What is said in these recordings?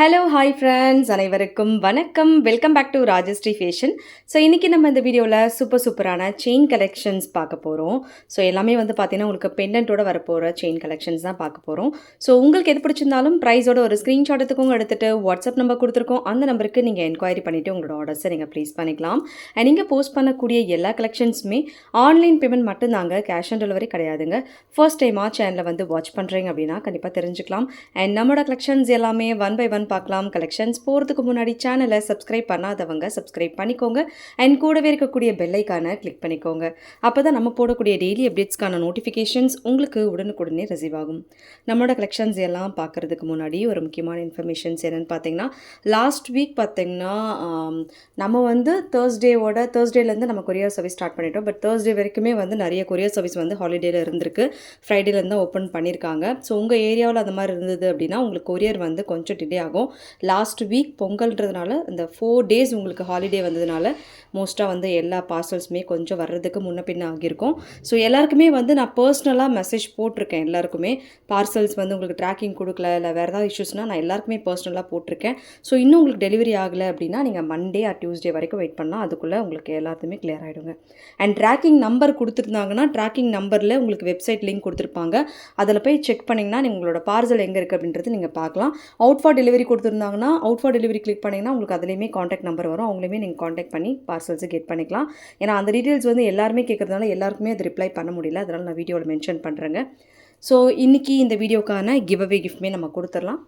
Hello hi friends அனைவருக்கும் வணக்கம். Welcome back to Rajashree fashion so இன்றைக்கி நம்ம இந்த வீடியோவில் சூப்பர் சூப்பரான செயின் கலெக்ஷன்ஸ் பார்க்க போகிறோம் ஸோ எல்லாமே வந்து பார்த்தீங்கன்னா உங்களுக்கு பெண்டன்ட்டோட வரப்போகிற செயின் கலெக்ஷன்ஸ் தான் பார்க்க போகிறோம் ஸோ உங்களுக்கு எது பிடிச்சிருந்தாலும் ப்ரைஸோட ஒரு ஸ்க்ரீன்ஷாட் எடுத்துக்கோங்க எடுத்துகிட்டு வாட்ஸ்அப் நம்பர் கொடுத்துருக்கோம். அந்த நம்பருக்கு நீங்கள் என்கொயரி பண்ணிவிட்டு உங்களோட ஆர்டர்ஸை நீங்கள் ப்ளேஸ் பண்ணிக்கலாம். அண்ட் நீங்கள் போஸ்ட் பண்ணக்கூடிய எல்லா கலெக்ஷன்ஸுமே ஆன்லைன் பேமெண்ட் மட்டும்தாங்க கேஷ் ஆன் டெலிவரி கிடையாதுங்க. ஃபர்ஸ்ட் டைமாக சேனலை வந்து வாட்ச் பண்ணுறீங்க அப்படின்னா கண்டிப்பாக தெரிஞ்சுக்கலாம். அண்ட் நம்மளோட கலெக்ஷன்ஸ் எல்லாமே ஒன் பை ஒன் பார்க்கலாம். கலெக்ஷன்ஸ் போகிறதுக்கு முன்னாடி சேனலை சப்ஸ்கிரைப் பண்ணாதவங்க சப்ஸ்கிரைப் பண்ணிக்கோங்க. அண்ட் கூடவே இருக்கக்கூடிய பெல்லைக்கான கிளிக் பண்ணிக்கோங்க. அப்போ தான் நம்ம போடக்கூடிய டெய்லி அப்டேட்ஸ்க்கான நோட்டிஃபிகேஷன்ஸ் உங்களுக்கு உடனுக்குடனே ரிசீவ் ஆகும். நம்மளோட கலெக்ஷன்ஸ் எல்லாம் பார்க்குறதுக்கு முன்னாடி ஒரு முக்கியமான இன்ஃபர்மேஷன்ஸ் என்னென்னு பார்த்தீங்கன்னா லாஸ்ட் வீக் பார்த்தீங்கன்னா நம்ம வந்து தேர்ஸ்டேவோட தேர்ஸ்டேலேருந்து நம்ம கொரியர் சர்வீஸ் ஸ்டார்ட் பண்ணிட்டோம். பட் தேர்ஸ்டே வரைக்குமே வந்து நிறைய கொரியர் சர்வீஸ் வந்து ஹாலிடேல இருந்திருக்கு. ஃப்ரைடேலேருந்து தான் ஓப்பன் பண்ணியிருக்காங்க. ஸோ உங்கள் ஏரியாவில் அந்த மாதிரி இருந்தது அப்படின்னா உங்களுக்கு கொரியர் வந்து கொஞ்சம் டிலே ஆகும் லாஸ்ட் வீக் பொங்கல்ன்றதுனால இந்த ஃபோர் டேஸ் உங்களுக்கு ஹாலிடே வந்ததுனால மோஸ்ட்டாக வந்து எல்லா பார்சல்ஸுமே கொஞ்சம் வர்றதுக்கு முன்ன பின்ன ஆகியிருக்கும். ஸோ எல்லாருக்குமே வந்து நான் பர்சனலாக மெசேஜ் போட்டிருக்கேன் எல்லாருக்குமே. பார்சல்ஸ் வந்து உங்களுக்கு ட்ராக்கிங் கொடுக்கல இல்லை வேறு ஏதாவது இஷ்யூஸ்னால் நான் எல்லாருக்குமே பர்சனலாக போட்டிருக்கேன். ஸோ இன்னும் உங்களுக்கு டெலிவரி ஆகலை அப்படின்னா நீங்கள் மண்டே ஆர் டியூஸ்டே வரைக்கும் வெயிட் பண்ணால் அதுக்குள்ளே உங்களுக்கு எல்லாத்துமே கிளியர் ஆகிடுங்க அண்ட் ட்ராக்கிங் நம்பர் கொடுத்துருந்தாங்கன்னா ட்ராக்கிங் நம்பரில் உங்களுக்கு வெப்சைட் லிங்க் கொடுத்துருப்பாங்க. அதில் போய் செக் பண்ணிங்கன்னா உங்களோட பார்சல் எங்கே இருக்குது அப்படின்றது நீங்கள் பார்க்கலாம். அவுட் ஃபார் டெலிவரி கொடுத்துருந்தாங்கன்னா அவுட் ஃபார் டெலிவரி கிளிக் பண்ணிங்கன்னா உங்களுக்கு அதுலேயுமே காண்டாக்ட் நம்பர் வரும். அவங்களையுமே நீங்கள் காண்டாக்ட் பண்ணி பார்சல்ஸை கெட் பண்ணிக்கலாம். ஏன்னா அந்த டீட்டெயில்ஸ் வந்து எல்லாருமே கேட்குறதுனால எல்லாருக்குமே அது ரிப்ளை பண்ண முடியல. அதனால் நான் வீடியோவில் மென்ஷன் பண்ணுறேங்க ஸோ இன்றைக்கி இந்த வீடியோக்கான கிவ் அவே கிஃப்ட்மே நம்ம கொடுத்துடலாம்.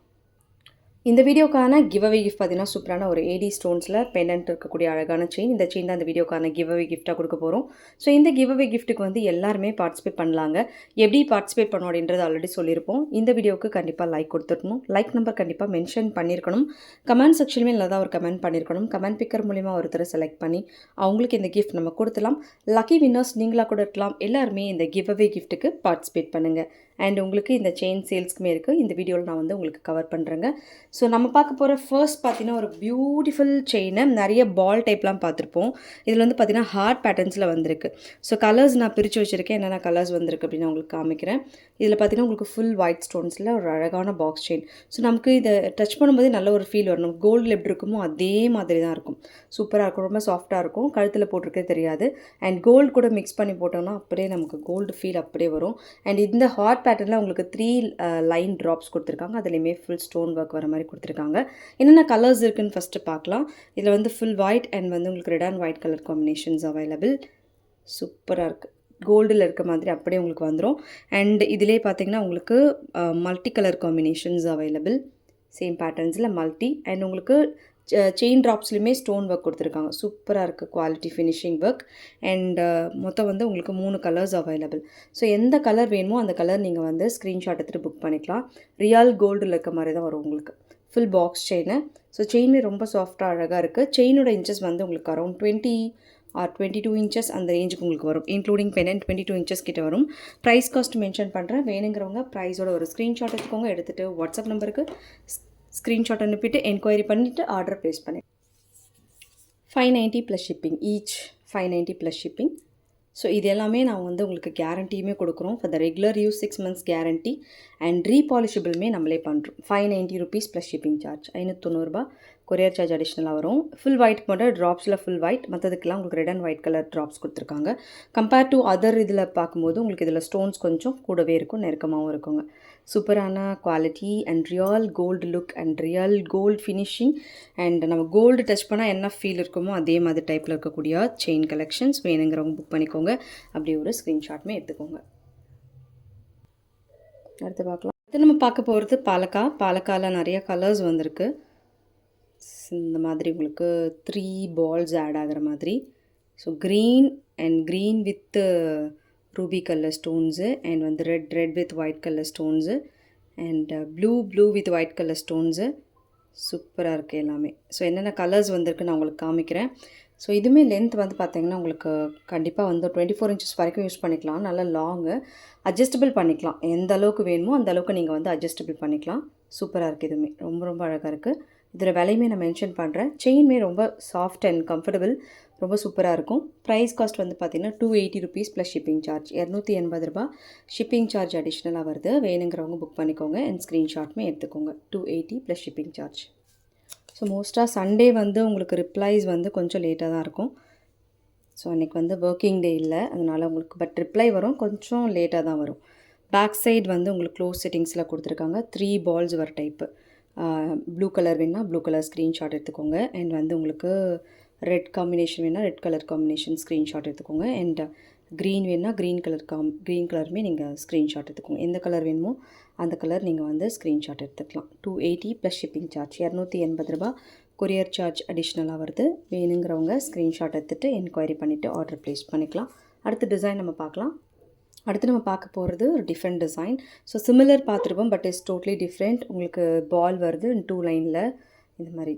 இந்த வீடியோக்கான கிவ் அவே கிஃப்ட் பார்த்தீங்கன்னா சூப்பரான ஒரு ஏடி ஸ்டோன்ஸில் பெண்டன்ட் இருக்கக்கூடிய அழகான செயின் இந்த செயின் தான் இந்த வீடியோக்கான கிவ் அவே கிஃப்ட்டாக கொடுக்க போகிறோம் ஸோ இந்த கிவ் அவே கிஃப்ட்டுக்கு வந்து எல்லாருமே பார்ட்டிசிபேட் பண்ணலாங்க. எப்படி பார்ட்டிசிபேட் பண்ணோம் அப்படின்றது ஆல்ரெடி சொல்லியிருப்போம். இந்த வீடியோவுக்கு கண்டிப்பாக லைக் கொடுத்துருக்கணும் லைக் நம்பர் கண்டிப்பாக மென்ஷன் பண்ணியிருக்கணும். கமெண்ட் செக்ஷனுமே நல்லா ஒரு கமெண்ட் பண்ணியிருக்கணும். கமெண்ட் பிக்கர் மூலிமா ஒருத்தரை செலக்ட் பண்ணி அவங்களுக்கு இந்த கிஃப்ட் நம்ம கொடுத்துலாம் லக்கி வின்னர்ஸ் நீங்களாக கூட இருக்கலாம். எல்லாருமே இந்த கிவ் அவே கிஃப்ட்டுக்கு பார்ட்டிசிபேட் பண்ணுங்கள் அண்ட் உங்களுக்கு இந்த செயின் சேல்ஸ்க்குமே இருக்குது இந்த வீடியோவில் நான் வந்து உங்களுக்கு கவர் பண்ணுறேங்க ஸோ நம்ம பார்க்க போகிற ஃபர்ஸ்ட் பார்த்தீங்கன்னா ஒரு பியூட்டிஃபுல் செயினை நிறைய பால் டைப்லாம் பார்த்துருப்போம். இதில் வந்து பார்த்தீங்கன்னா ஹார்ட் பேட்டர்ன்ஸில் வந்திருக்கு. ஸோ கலர்ஸ் நான் பிரித்து வச்சுருக்கேன். என்னென்ன கலர்ஸ் வந்திருக்கு அப்படின்னு நான் உங்களுக்கு காமிக்கிறேன். இதில் பார்த்தீங்கன்னா உங்களுக்கு ஃபுல் ஒயிட் ஸ்டோன்ஸில் ஒரு அழகான பாக்ஸ் செயின் ஸோ நமக்கு இதை டச் பண்ணும்போது நல்ல ஒரு ஃபீல் வரும். நம்ம கோல்டில் எப்படி இருக்குமோ அதே மாதிரி தான் இருக்கும். சூப்பராக இருக்கும். ரொம்ப சாஃப்டாக இருக்கும். கழுத்தில் போட்டிருக்கே தெரியாது. அண்ட் கோல்டு கூட மிக்ஸ் பண்ணி போட்டோம்னா அப்படியே நமக்கு கோல்டு ஃபீல் அப்படியே வரும். அண்ட் இந்த ஹார்ட் பேட்டர்னில் உங்களுக்கு த்ரீ லைன் uh, ட்ராப்ஸ் கொடுத்துருக்காங்க. அதுலேயுமே ஃபுல் ஸ்டோன் ஒர்க் வர மாதிரி கொடுத்துருக்காங்க. என்னென்ன கலர்ஸ் இருக்குதுன்னு ஃபஸ்ட்டு பார்க்கலாம். இதில் வந்து ஃபுல் ஒயிட் அண்ட் வந்து உங்களுக்கு red and white colour combinations available சூப்பராக இருக்குது கோல்டில் இருக்க மாதிரி அப்படியே உங்களுக்கு வந்துடும் அண்ட் இதிலே பார்த்தீங்கன்னா உங்களுக்கு multi colour combinations available same பேட்டர்ன்ஸில் multi and உங்களுக்கு செயின் ட்ராப்ஸ்லையுமே ஸ்டோன் ஒர்க் கொடுத்துருக்காங்க. சூப்பராக இருக்குது குவாலிட்டி ஃபினிஷிங் ஒர்க் அண்ட் மொத்தம் வந்து உங்களுக்கு மூணு கலர்ஸ் அவைலபிள் ஸோ எந்த கலர் வேணுமோ அந்த கலர் நீங்கள் வந்து ஸ்க்ரீன்ஷாட் எடுத்துகிட்டு புக் பண்ணிக்கலாம். ரியல் கோல்டில் இருக்க மாதிரி தான் வரும் உங்களுக்கு. ஃபுல் பாக்ஸ் செயின் ஸோ செயினே ரொம்ப சாஃப்டாக அழகாக இருக்குது செயினோட இன்ச்சஸ் வந்து உங்களுக்கு around twenty or twenty two inches அந்த ரேஞ்சுக்கு உங்களுக்கு வரும். Including pen twenty two inches கிட்ட வரும். ப்ரைஸ் காஸ்ட் மென்ஷன் பண்ணுறேன் வேணுங்கிறவங்க ப்ரைஸோட ஒரு ஸ்க்ரீன்ஷாட் எடுத்துக்கோங்க. எடுத்துகிட்டு வாட்ஸ்அப் நம்பருக்கு ஸ்க்ரீன்ஷாட் அனுப்பிட்டு என்கொயரி பண்ணிவிட்டு ஆர்டர் ப்ளேஸ் பண்ணேன் five ninety plus shipping each five ninety plus shipping so இது எல்லாமே நான் வந்து உங்களுக்கு கேரண்டியுமே கொடுக்குறோம். For the regular use six months guarantee and ரீபாலிஷபிளுமே நம்மளே பண்ணுறோம் five ninety rupees plus shipping charge ஐநூற்றொண்ணூறுபா courier charge அடிஷ்னலாக வரும். ஃபுல் ஒயிட் மட்டும் ட்ராப்ஸில் ஃபுல் ஒயிட் மற்றதுக்கெல்லாம் உங்களுக்கு red and white colour drops கொடுத்துருக்காங்க. கம்பேர் டு அதர் இதில் பார்க்கும்போது உங்களுக்கு இதில் ஸ்டோன்ஸ் கொஞ்சம் கூடவே இருக்கும் நெருக்கமாகவும் இருக்குங்க. சூப்பரான quality and real gold look and real gold finishing and நம்ம கோல்டு டச் பண்ணால் என்ன ஃபீல் இருக்குமோ அதே மாதிரி டைப்பில் இருக்கக்கூடிய செயின் கலெக்ஷன்ஸ் வேணுங்கிறவங்க புக் பண்ணிக்கோங்க. அப்படி ஒரு ஸ்க்ரீன்ஷாட்மே எடுத்துக்கோங்க. அடுத்து பார்க்கலாம். அடுத்து நம்ம பார்க்க போகிறது பாலக்கா. பாலக்காவில் நிறைய கலர்ஸ் வந்திருக்கு. இந்த மாதிரி உங்களுக்கு த்ரீ பால்ஸ் ஆட் ஆகிற மாதிரி. So green and green with ruby colour stones and வந்து red red with white colour stones and blue blue with white colour stones சூப்பராக இருக்குது எல்லாமே. ஸோ என்னென்ன கலர்ஸ் வந்திருக்கு நான் உங்களுக்கு காமிக்கிறேன். ஸோ இதுவுமே லென்த் வந்து பார்த்திங்கன்னா உங்களுக்கு கண்டிப்பாக வந்து டுவெண்ட்டி ஃபோர் இன்ச்சஸ் வரைக்கும் யூஸ் பண்ணிக்கலாம். நல்லா லாங்கு அட்ஜஸ்டபிள் பண்ணிக்கலாம். எந்த அளவுக்கு வேணுமோ அந்த அளவுக்கு நீங்கள் வந்து அட்ஜஸ்டபிள் பண்ணிக்கலாம். சூப்பராக இருக்குது இதுவுமே. ரொம்ப ரொம்ப அழகாக இருக்குது இதில் விலையுமே நான் மென்ஷன் பண்ணுறேன் செயின்மே ரொம்ப சாஃப்ட் அண்ட் கம்ஃபர்டபுள் ரொம்ப சூப்பராக இருக்கும். ப்ரைஸ் காஸ்ட் வந்து பார்த்தீங்கன்னா two eighty rupees plus shipping charge இரநூத்தி எண்பது ரூபா ஷிப்பிங் சார்ஜ் அடிஷ்னலாக வருது. வேணுங்கிறவங்க புக் பண்ணிக்கோங்க. அண்ட் ஸ்க்ரீன்ஷாட்மே எடுத்துக்கோங்க. Two eighty plus shipping charge so மோஸ்ட்டாக சண்டே வந்து உங்களுக்கு ரிப்ளைஸ் வந்து கொஞ்சம் லேட்டாக தான் இருக்கும். ஸோ அன்றைக்கி வந்து ஒர்க்கிங் டே இல்லை. அதனால் உங்களுக்கு பட் ரிப்ளை வரும். கொஞ்சம் லேட்டாக தான் வரும். பேக் சைடு வந்து உங்களுக்கு க்ளோஸ் செட்டிங்ஸில் கொடுத்துருக்காங்க. த்ரீ பால்ஸ் வர டைப்பு ப்ளூ கலர் வேணால் ப்ளூ கலர் ஸ்க்ரீன்ஷாட் எடுத்துக்கோங்க. அண்ட் வந்து உங்களுக்கு ரெட் காம்பினேஷன் வேணால் ரெட் கலர் காம்பினேஷன் ஸ்க்ரீன்ஷாட் எடுத்துக்கோங்க. அண்ட் க்ரீன் வேணால் க்ரீன் கலர் காம் க்ரீன் கலருமே நீங்கள் ஸ்க்ரீன்ஷாட் எடுத்துக்கோங்க. எந்த கலர் வேணுமோ அந்த கலர் நீங்கள் வந்து ஸ்க்ரீன்ஷாட் எடுத்துக்கலாம். Two eighty plus shipping charge இரநூத்தி எண்பது ரூபா. கொரியர் சார்ஜ் அடிஷ்னலாக வருது. வேணுங்கிறவங்க ஸ்க்ரீன்ஷாட் எடுத்துகிட்டு என்கொயரி பண்ணிவிட்டு ஆர்டர் ப்ளேஸ் பண்ணிக்கலாம். அடுத்த டிசைன் நம்ம பார்க்கலாம். அடுத்து நம்ம பார்க்க போகிறது ஒரு டிஃப்ரெண்ட் டிசைன் ஸோ சிமிலர் பார்த்துருப்போம் பட் இஸ் டோட்லி டிஃப்ரெண்ட் உங்களுக்கு பால் வருது டூ லைனில் இந்த மாதிரி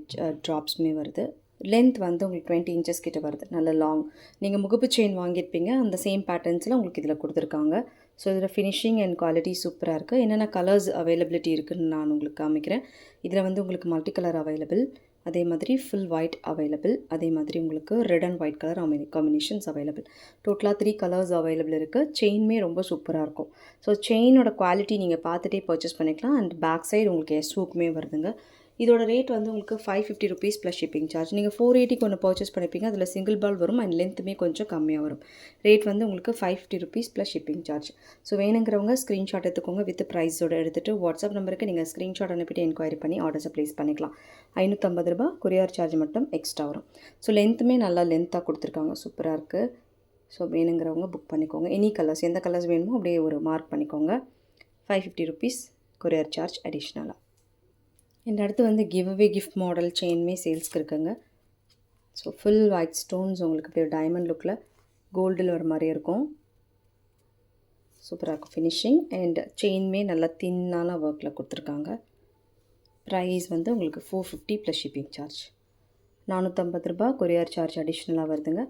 ட்ராப்ஸுமே வருது. லென்த் வந்து உங்களுக்கு டுவெண்ட்டி இன்ச்சஸ் கிட்ட வருது. நல்ல லாங் நீங்கள் முகப்பு செயின் வாங்கியிருப்பீங்க. அந்த சேம் பேட்டர்ன்ஸில் உங்களுக்கு இதில் கொடுத்துருக்காங்க. ஸோ இதில் ஃபினிஷிங் அண்ட் குவாலிட்டி சூப்பராக இருக்குது என்னென்ன கலர்ஸ் அவைலபிலிட்டி இருக்குதுன்னு நான் உங்களுக்கு காமிக்கிறேன். இதில் வந்து உங்களுக்கு மல்டி கலர் அவைலபிள் அதே மாதிரி ஃபுல் ஒயிட் அவைலபிள் அதே மாதிரி உங்களுக்கு ரெட் அண்ட் ஒயிட் கலர் அமை காம்பினேஷன்ஸ் அவைலபிள் டோட்டலாக த்ரீ கலர்ஸ் அவைலபிள் இருக்குது செயினுமே ரொம்ப சூப்பராக இருக்கும். ஸோ செயினோட குவாலிட்டி நீங்கள் பார்த்துட்டே பர்ச்சேஸ் பண்ணிக்கலாம். அண்ட் பேக் சைடு உங்களுக்கு எஸ்வூக்குமே வருதுங்க. இதோட ரேட் வந்து உங்களுக்கு five fifty rupees plus shipping charge நீங்கள் ஃபோர் எயிட்டிக்கு ஒன்று பர்ச்சேஸ் பண்ணிப்பீங்க. அதில் சிங்கிள் பால் வரும். அண்ட் லென்த்துமே கொஞ்சம் கம்மியாக வரும். ரேட் வந்து உங்களுக்கு five fifty rupees plus shipping charge so வேணுங்கிறவங்க ஸ்க்ரீன்ஷாட் எடுத்துக்கோங்க. வித் ப்ரைஸோட எடுத்துகிட்டு வாட்ஸ்அப் நம்பருக்கு நீங்கள் ஸ்க்ரீன்ஷாட் அனுப்பிட்டு என்கொயரி பண்ணி ஆர்டர்ஸை ப்ளேஸ் பண்ணிக்கலாம். ஐநூற்றம்பது ரூபா கொரியர் சார்ஜ் மட்டும் எக்ஸ்ட்ரா வரும். ஸோ லென்த்துமே நல்லா லென்த்தாக கொடுத்துருக்காங்க. சூப்பராக இருக்குது ஸோ வேணுங்கிறவங்க புக் பண்ணிக்கோங்க. எனி கலர்ஸ் எந்த கலர்ஸ் வேணுமோ அப்படியே ஒரு மார்க் பண்ணிக்கோங்க. Five fifty rupees courier charge அடிஷ்னலாக இந்த அடுத்து வந்து கிவ் அவே கிஃப்ட் மாடல் செயின்மே சேல்ஸ்க்கு இருக்குங்க. ஸோ ஃபுல் ஒயிட் ஸ்டோன்ஸ் உங்களுக்கு அப்படியே டைமண்ட் லுக்கில் கோல்டில் வர மாதிரி இருக்கும். சூப்பராக இருக்கும் ஃபினிஷிங் அண்ட் செயின்மே நல்லா தின்னான ஒர்க்கில் கொடுத்துருக்காங்க. ப்ரைஸ் வந்து உங்களுக்கு four fifty plus shipping charge நானூற்றம்பது ரூபா கொரியர் சார்ஜ் அடிஷ்னலாக வருதுங்க.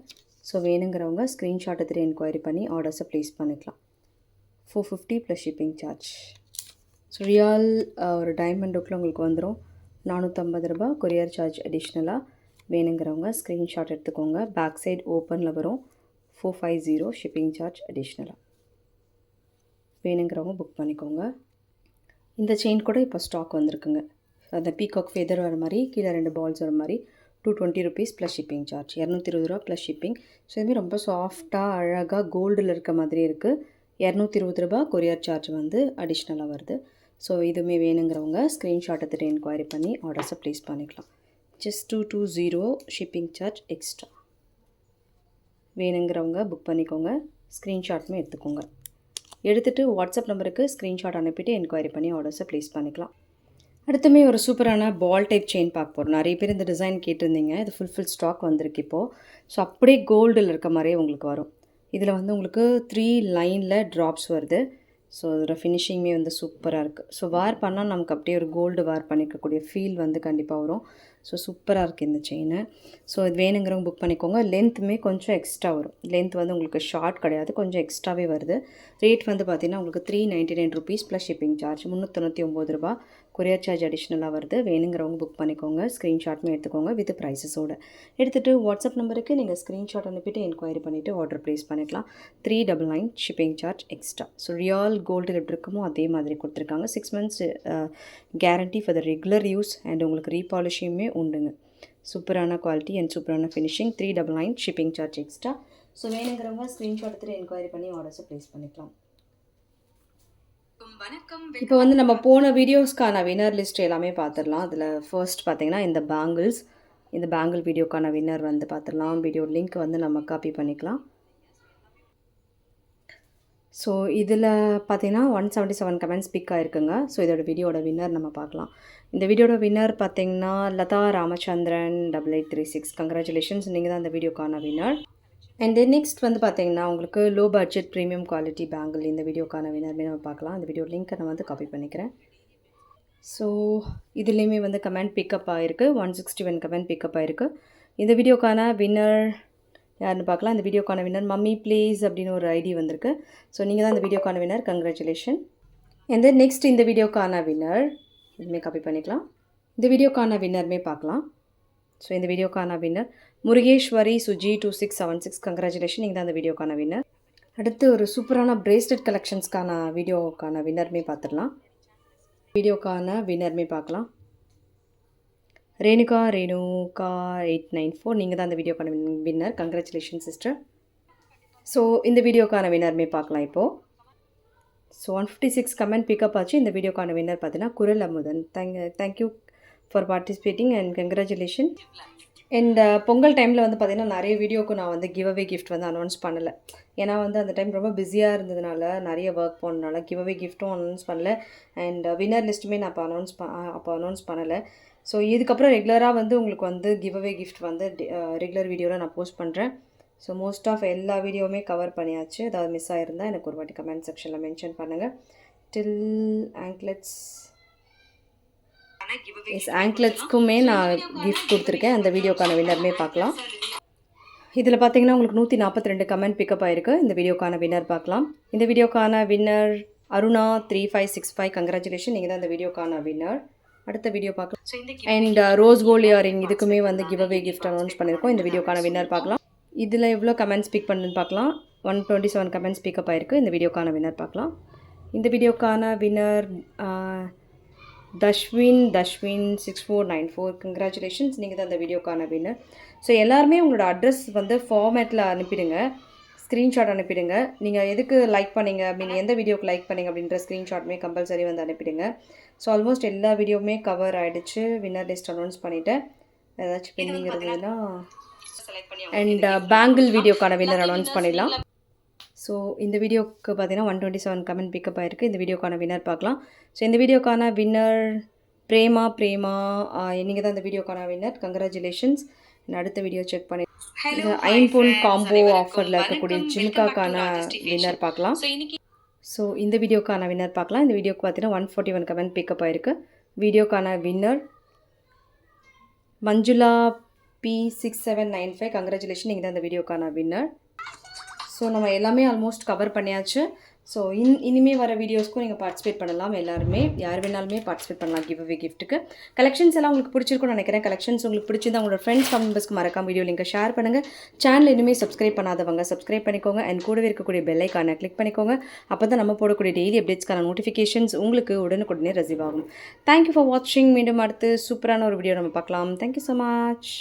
ஸோ வேணுங்கிறவங்க ஸ்க்ரீன்ஷாட் எடுத்துகிட்டு என்கொயரி பண்ணி ஆர்டர்ஸை ப்ளேஸ் பண்ணிக்கலாம். Four fifty plus shipping charge so real uh, ஒரு டைமண்ட் லுக்கில் உங்களுக்கு வந்துடும் நானூற்றம்பது ரூபா கொரியர் சார்ஜ் அடிஷ்னலாக வேணுங்கிறவங்க ஸ்க்ரீன்ஷாட் எடுத்துக்கோங்க. பேக் சைட் ஓப்பனில் வரும். Four five zero shipping charge அடிஷ்னலாக வேணுங்கிறவங்க புக் பண்ணிக்கோங்க. இந்த செயின் கூட இப்போ ஸ்டாக் வந்திருக்குங்க. அந்த பீகாக் ஃபெதர் வர மாதிரி கீழே ரெண்டு பால்ஸ் வர மாதிரி two twenty rupees plus shipping charge இரநூத்தி இருபது ரூபா ப்ளஸ் ஷிப்பிங் ஸோ இதுமாதிரி ரொம்ப சாஃப்டாக அழகாக கோல்டில் இருக்க மாதிரி இருக்குது இரநூத்தி இருபது ரூபா கொரியர் சார்ஜ் வந்து அடிஷ்னலாக வருது. ஸோ இதுவுமே வேணுங்கிறவங்க ஸ்க்ரீன்ஷாட் எடுத்துகிட்டு என்கொயரி பண்ணி ஆர்டர்ஸை ப்ளேஸ் பண்ணிக்கலாம். Just two two zero shipping charge extra வேணுங்கிறவங்க புக் பண்ணிக்கோங்க. ஸ்க்ரீன்ஷாட்டுமே எடுத்துக்கோங்க. எடுத்துகிட்டு வாட்ஸ்அப் நம்பருக்கு ஸ்க்ரீன்ஷாட் அனுப்பிட்டு என்கொயரி பண்ணி ஆர்டர்ஸை ப்ளேஸ் பண்ணிக்கலாம். அடுத்துமே ஒரு சூப்பரான பால் டைப் செயின் பார்க்க போகிறோம் நிறைய பேர் இந்த டிசைன் கேட்டிருந்தீங்க. இது ஃபுல்ஃபில் ஸ்டாக் வந்திருக்கு இப்போது ஸோ அப்படியே கோல்டில் இருக்க மாதிரியே உங்களுக்கு வரும். இதில் வந்து உங்களுக்கு த்ரீ லைனில் ட்ராப்ஸ் வருது. ஸோ அதோட ஃபினிஷிங்குமே வந்து சூப்பராக இருக்குது ஸோ வார் பண்ணால் நமக்கு அப்படியே ஒரு கோல்டு வார் பண்ணிக்கக்கூடிய ஃபீல் வந்து கண்டிப்பாக வரும். ஸோ சூப்பராக இருக்குது இந்த செயினு ஸோ இது வேணுங்கிறவங்க புக் பண்ணிக்கோங்க. லென்த்துமே கொஞ்சம் எக்ஸ்ட்ரா வரும். லென்த் வந்து உங்களுக்கு ஷார்ட் கிடையாது. கொஞ்சம் எக்ஸ்ட்ராவே வருது. ரேட் வந்து பார்த்திங்கன்னா உங்களுக்கு three ninety nine rupees plus shipping charge முந்நூற்றி ஒம்பது ரூபா கொரியர் சார்ஜ் அடிஷ்னலாக வருது. வேணுங்கிறவங்க புக் பண்ணிக்கோங்க. ஸ்க்ரீன்ஷாட்மே எடுத்துக்கோங்க வித் ப்ரைஸஸோட எடுத்துகிட்டு வாட்ஸ்அப் நம்பருக்கு நீங்கள் ஸ்க்ரீன்ஷாட் அனுப்பிட்டு என்கொயரி பண்ணிவிட்டு ஆர்டர் ப்ளேஸ் பண்ணிக்கலாம். Three double nine shipping charge extra so real gold எப்படி இருக்குமோ அதே மாதிரி கொடுத்துருக்காங்க. Six months guarantee for the regular use and உங்களுக்கு ரீபாலிஷியுமே உண்டுங்க. சூப்பரான குவாலிட்டி அண்ட் சூப்பரான finishing three double nine shipping charge extra so வேணுங்கிறவங்க ஸ்க்ரீன்ஷாட் எடுத்துகிட்டு என்கொயரி பண்ணி ஆர்டர்ஸை ப்ளேஸ் பண்ணிக்கலாம். இப்போ வந்து நம்ம போன வீடியோஸ்க்கான வின்னர் லிஸ்ட் எல்லாமே பார்த்துடலாம். அதில் ஃபர்ஸ்ட் பார்த்தீங்கன்னா இந்த பேங்கிள்ஸ் இந்த பேங்கிள் வீடியோக்கான வின்னர் வந்து பார்த்துடலாம். வீடியோ லிங்க் வந்து நம்ம காப்பி பண்ணிக்கலாம். ஸோ இதில் பார்த்தீங்கன்னா one seventy seven comments pick ஆகிருக்குங்க so இதோட வீடியோட வின்னர் நம்ம பார்க்கலாம். இந்த வீடியோட வின்னர் பார்த்தீங்கன்னா Latha Ramachandran double eight three six congratulations நீங்கள் தான் இந்த வீடியோக்கான வின்னர் அண்ட் தென் நெக்ஸ்ட் வந்து பார்த்தீங்கன்னா உங்களுக்கு low budget premium quality bangle இந்த வீடியோக்கான வினர்மே நம்ம பார்க்கலாம். அந்த வீடியோ லிங்க்கை நான் வந்து காப்பி பண்ணிக்கிறேன். ஸோ இதுலேயுமே வந்து கமெண்ட் பிக்கப் ஆகிருக்கு one sixty one comment pick up ஆகிருக்கு இந்த வீடியோக்கான வின்னர் யாருன்னு பார்க்கலாம். இந்த வீடியோக்கான வின்னர் மம்மி ப்ளீஸ் அப்படின்னு ஒரு ஐடி வந்திருக்கு. ஸோ நீங்கள் தான் இந்த வீடியோக்கான winner congratulation and then next இந்த வீடியோக்கான வின்னர் இதுவுமே காப்பி பண்ணிக்கலாம். இந்த வீடியோக்கான வின்னருமே பார்க்கலாம். ஸோ இந்த வீடியோக்கான winner Murugeswari Suji two six seven six congratulation நீங்கள் தான் அந்த வீடியோக்கான வின்னர் அடுத்து ஒரு சூப்பரான பிரேஸ்லெட் கலெக்ஷன்ஸ்க்கான வீடியோக்கான வின்னருமே பார்த்துடலாம். வீடியோக்கான வின்னருமே பார்க்கலாம். Renuka Renuka eight nine four நீங்கள் தான் அந்த வீடியோக்கான வின்னர் கங்க்ராச்சுலேஷன் சிஸ்டர் ஸோ இந்த வீடியோக்கான வின்னருமே பார்க்கலாம் இப்போது so one fifty six comment pick up ஆச்சு. இந்த வீடியோக்கான வின்னர் பார்த்தீங்கன்னா Kural Amudhan. Thank thank you for participating and congratulation இந்த uh, பொங்கல் டைமில் வந்து பார்த்திங்கன்னா நிறைய வீடியோக்கு நான் வந்து கிவ் அவே கிஃப்ட் வந்து அனௌன்ஸ் பண்ணலை. ஏன்னா வந்து அந்த டைம் ரொம்ப பிஸியாக இருந்ததுனால நிறைய ஒர்க் போனதுனால கிவ் அவே கிஃப்ட்டும் அனௌன்ஸ் பண்ணல. அண்ட் வின்னர் லிஸ்ட்டுமே நான் அப்போ அனௌன்ஸ் ப அப்போ அனௌன்ஸ் பண்ணலை. ஸோ இதுக்கப்புறம் ரெகுலராக வந்து உங்களுக்கு வந்து கிவ் அவே கிஃப்ட் வந்து ரெகுலர் வீடியோவில் நான் போஸ்ட் பண்ணுறேன் ஸோ மோஸ்ட் ஆஃப் எல்லா வீடியோவுமே கவர் பண்ணியாச்சு. ஏதாவது மிஸ் ஆகிருந்தால் எனக்கு ஒரு வாட்டி கமெண்ட் செக்ஷனில் மென்ஷன் பண்ணுங்கள் டில் ஆங்க்லெட்ஸ் எஸ் ஆங்க்லெட்ஸ்க்குமே நான் கிஃப்ட் கொடுத்துருக்கேன். அந்த வீடியோக்கான வின்னருமே பார்க்கலாம். இதில் பார்த்தீங்கன்னா உங்களுக்கு நூற்றி நாற்பத்தி ரெண்டு கமெண்ட் பிக்கப் ஆயிருக்கு. இந்த வீடியோக்கான வின்னர் பார்க்கலாம். இந்த வீடியோக்கான winner Aruna three five six five congratulation நீங்கள் தான் இந்த வீடியோக்கான வின்னர் அடுத்த வீடியோ பார்க்கலாம். அண்ட் ரோஸ் கோல்ட் இயரிங் இதுக்குமே வந்து கிவ் அவே கிஃப்ட் அனௌன்ஸ் பண்ணியிருக்கோம். இந்த வீடியோக்கான வின்னர் பார்க்கலாம். இதில் எவ்வளோ கமெண்ட்ஸ் பிக் பண்ணுன்னு பார்க்கலாம். One twenty seven comments pick up ஆயிருக்கு. இந்த வீடியோக்கான வின்னர் பார்க்கலாம். இந்த வீடியோக்கான winner Dhashwin Dhashwin six four nine four congratulations நீங்கள் தான் அந்த வீடியோக்கான வின்னர் ஸோ எல்லாருமே உங்களோட அட்ரஸ் வந்து ஃபார்மேட்டில் அனுப்பிடுங்க. ஸ்க்ரீன்ஷாட் அனுப்பிடுங்க. நீங்கள் எதுக்கு லைக் பண்ணீங்க மீன் எந்த வீடியோக்கு லைக் பண்ணீங்க அப்படின்ற ஸ்க்ரீன்ஷாட்டுமே கம்பல்சரி வந்து அனுப்பிடுங்க. ஸோ ஆல்மோஸ்ட் எல்லா வீடியோவுமே கவர் ஆகிடுச்சு வின்னர் லிஸ்ட் அனௌன்ஸ் பண்ணிவிட்டேன் ஏதாச்சும் பெண்டிங் இருந்ததுன்னா அண்ட் பேங்கிள் வீடியோக்கான வின்னர் அனௌன்ஸ் பண்ணிடலாம். ஸோ இந்த வீடியோக்கு பார்த்தீங்கன்னா one twenty seven comment pick up ஆயிருக்கு. இந்த வீடியோக்கான வின்னர் பார்க்கலாம். ஸோ இந்த வீடியோக்கான வின்னர் பிரேமா பிரேமா நீங்கள் தான் இந்த வீடியோக்கான வின்னர் கங்க்ராச்சுலேஷன்ஸ் அடுத்த வீடியோ செக் பண்ணி இது ஐம்பொன் காம்போ ஆஃபரில் இருக்கக்கூடிய ஜிம்காக்கான வின்னர் பார்க்கலாம். ஸோ இந்த வீடியோக்கான வின்னர் பார்க்கலாம். இந்த வீடியோக்கு பார்த்தீங்கன்னா one forty one comment pickup ஆயிருக்கு. வீடியோக்கான winner Manjula B six seven nine five congratulation நீங்கள் தான் இந்த வீடியோக்கான வின்னர் ஸோ நம்ம எல்லாமே ஆல்மோஸ்ட் கவர் பண்ணியாச்சு. ஸோ இன் இனிமேல் வர வீடியோஸ்க்கும் நீங்கள் பார்ட்டிசிபேட் பண்ணலாம் எல்லாருமே. யார் வேணாலுமே பார்ட்டிசிபேட் பண்ணலாம் கிவ் அவே கிஃப்ட்டுக்கு கலெக்ஷன்ஸ் எல்லாம் உங்களுக்கு பிடிச்சிருக்கும்னு நினைக்கிறேன். கலெக்ஷன்ஸ் உங்களுக்கு பிடிச்சிருந்தா உங்களோட ஃப்ரெண்ட்ஸ் மெம்பர்ஸ்க்கு மறக்காம வீடியோ லிங்கை ஷேர் பண்ணுங்கள் சேனல் இனிமேல் சப்ஸ்கிரைப் பண்ணாதவங்க சப்ஸ்கிரைப் பண்ணிக்கோங்க. அண்ட் கூடவே இருக்கக்கூடிய பெல்லைக்கானை கிளிக் பண்ணிக்கோங்க. அப்போ தான் நம்ம போடக்கூடிய டெய்லி அப்டேட்ஸ்க்கான நோட்டிஃபிகேஷன்ஸ் உங்களுக்கு உடனுக்குடனே ரிசீவ் ஆகும். தேங்க்யூ ஃபார் வாட்சிங் மீண்டும் அடுத்து சூப்பரான ஒரு வீடியோ நம்ம பார்க்கலாம். Thank you so much